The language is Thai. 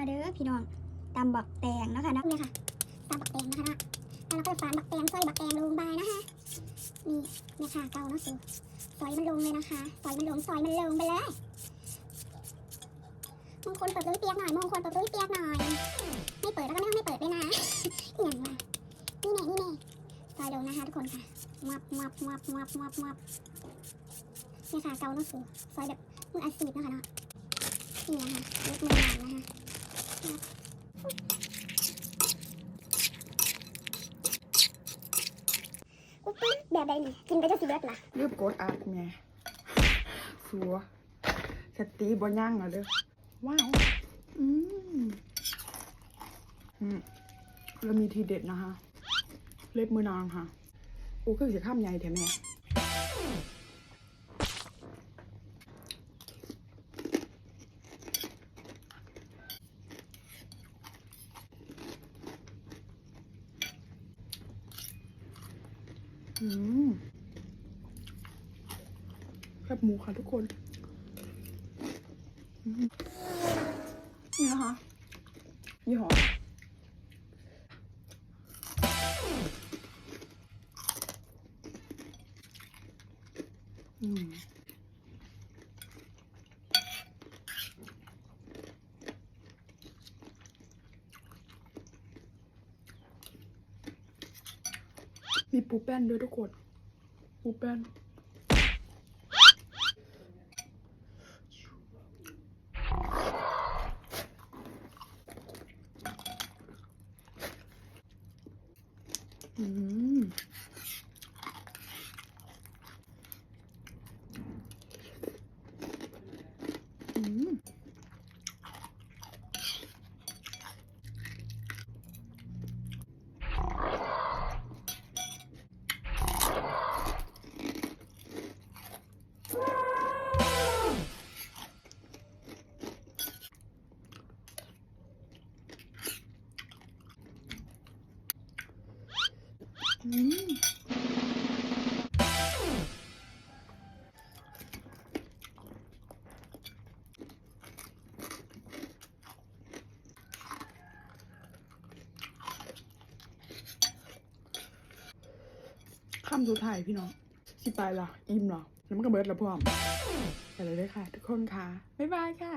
มาเด้อพี่น้องตำบักแตงนะคะนะเนี่ยค่ะตำบักแตงนะคะนะแล้วเราก็ฝานบักแตงซอยบักแตงลงไปนะคะนี่เนี่ยค่ะเกาเนาะสูซอยมันลงเลยนะคะซอยมันลงซอยมันลงไปเลยมงคลเปิดตุ้ยเปียกหน่อยมงคลเปิดตุ้ยเปียกหน่อยไม่เปิดแล้วก็ไม่ต้องไม่เปิดด้วยนะอหย่างวะนี่แน่นี่แน่ซอยลงนะคะทุกคนค่ะมับมับมับมับมับมับเนี่ยค่ะเกาเนาะสูซอยแบบมืออาชีพนะคะเนาะนี่นะคะยกมือหนนะคะ แบบใดนี่กินไปจะสิเบิดล่ะรีบกดอัดแม่สัวสติบ่ย่างอะเด้อว้าวอืมอืมแล้วมีทีเด็ดนะคะ เล็บมือนางค่ะ โอ้คือจะข้ามใหญ่แท้แม่ แคบหมูค่ะทุกคนอืมนี่นะคะยี่ห้ออืม มีปูแป้นด้วยทุกคนปูแป้นอืมอืม คำสุดท้ายพี่น้องสิไปละอิ่มเหรอแล้วมันก็เบิดละพร้อมไปเลยเลยค่ะ ทุกคนค่ะ บ๊ายบายค่ะ